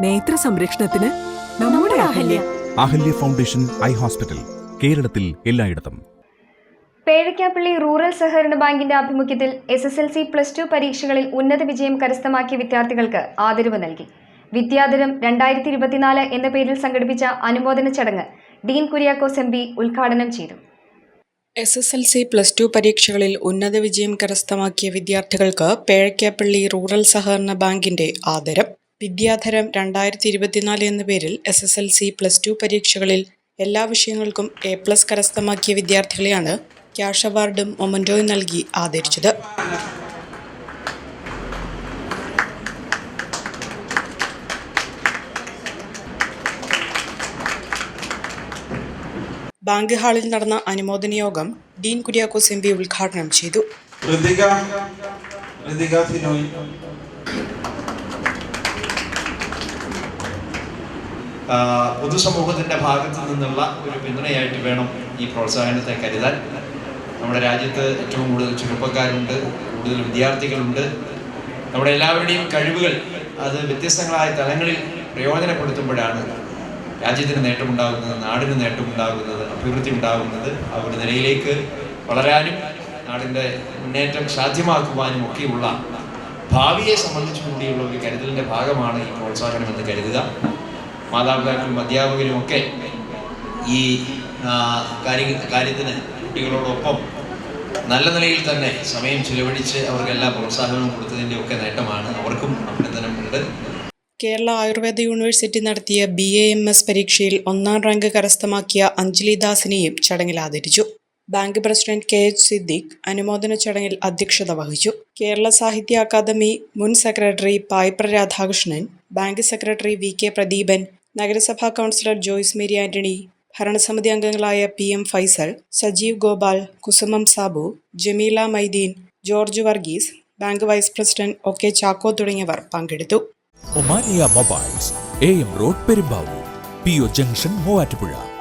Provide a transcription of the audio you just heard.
നേത്ര സംരക്ഷണത്തിന് നമ്മുടെ Ahalya. Ahalya. Foundation eye hospital കേരളത്തിൽ എല്ലായിടത്തും. പേഴക്കാപ്പള്ളി റൂറൽ സഹകരണ ബാങ്കിന്റെ ആഭിമുഖ്യത്തിൽ S S L C plus two പരീക്ഷകളിൽ ഉന്നത വിജയം കരസ്ഥമാക്കിയ വിദ്യാർത്ഥികൾക്ക് ആദരവ് നൽകി. വിദ്യാധരം രണ്ടായിരത്തി ഇരുപത്തിനാല് എന്ന പേരിൽ സംഘടിപ്പിച്ച അനുമോദന ചടങ്ങ് ഡീൻ കുര്യാക്കോസ് എം പി ഉദ്ഘാടനം ചെയ്തു. S S L C plus two പരീക്ഷകളിൽ ഉന്നത വിജയം കരസ്ഥമാക്കിയ വിദ്യാർത്ഥികൾക്ക് പേഴക്കാപ്പള്ളി റൂറൽ സഹകരണ ബാങ്കിന്റെ ആദരം. വിദ്യാധരം രണ്ടായിരത്തി ഇരുപത്തിനാല് എന്ന പേരിൽ S S L C plus two പരീക്ഷകളിൽ എല്ലാ വിഷയങ്ങൾക്കും എ പ്ലസ് കരസ്ഥമാക്കിയ വിദ്യാർത്ഥികളെയാണ് ക്യാഷ് അവാർഡും മൊമന്റോയും നൽകി ആദരിച്ചത്. ബാങ്ക് ഹാളിൽ നടന്ന അനുമോദന യോഗം ഡീൻ കുര്യാക്കോസ് എം പി ഉദ്ഘാടനം ചെയ്തു. പൊതുസമൂഹത്തിന്റെ ഭാഗത്തു നിന്നുള്ള ഒരു പിന്തുണയായിട്ട് വേണം ഈ പ്രോത്സാഹനത്തെ കരുതാൻ. നമ്മുടെ രാജ്യത്ത് ഏറ്റവും കൂടുതൽ ചെറുപ്പക്കാരുണ്ട് കൂടുതൽ വിദ്യാർത്ഥികളുണ്ട്. നമ്മുടെ എല്ലാവരുടെയും കഴിവുകൾ അത് വ്യത്യസ്തങ്ങളായ തലങ്ങളിൽ പ്രയോജനപ്പെടുത്തുമ്പോഴാണ് രാജ്യത്തിന് നേട്ടമുണ്ടാകുന്നത് നാടിന് നേട്ടമുണ്ടാകുന്നത് അഭിവൃദ്ധി ഉണ്ടാകുന്നത്. ആ ഒരു നിലയിലേക്ക് വളരാനും നാടിന്റെ മുന്നേറ്റം സാധ്യമാക്കുവാനും ഒക്കെയുള്ള ഭാവിയെ സംബന്ധിച്ചു കൂടിയുള്ള ഒരു കരുതലിന്റെ ഭാഗമാണ് ഈ പ്രോത്സാഹനം എന്ന് കരുതുക. മാതാപിതാക്കളും അധ്യാപകരും ഒക്കെ ഈ കാര്യ കാര്യത്തിന് കുട്ടികളോടൊപ്പം നല്ല നിലയിൽ തന്നെ സമയം ചിലവഴിച്ച് അവർക്കെല്ലാം പ്രോത്സാഹനവും കൊടുത്തതിന്റെ ഒക്കെ നേട്ടമാണ്. അവർക്കും അഭിനന്ദനമുണ്ട് കേരള ആയുർവേദ യൂണിവേഴ്സിറ്റി നടത്തിയ ബി എ എം എസ് പരീക്ഷയിൽ ഒന്നാം റാങ്ക് കരസ്ഥമാക്കിയ അഞ്ജലി ദാസിനെയും ചടങ്ങിൽ ആദരിച്ചു. Bank president K H Siddique അനുമോദന ചടങ്ങിൽ അധ്യക്ഷത വഹിച്ചു. കേരള സാഹിത്യ അക്കാദമി മുൻ secretary Paipra Radhakrishnan bank secretary V K Pradeepan നഗരസഭാ കൗൺസിലർ ജോയ്സ് മേരി ആന്റണി ഭരണസമിതി അംഗങ്ങളായ P M Faisal Sajeev Gopal Kusumam Sabu Jameela Maideen George Varghese bank vice president O K Chacko തുടങ്ങിയവർ പങ്കെടുത്തു. Omania mobiles A M road Perumbavoor P O junction Muvattupuzha.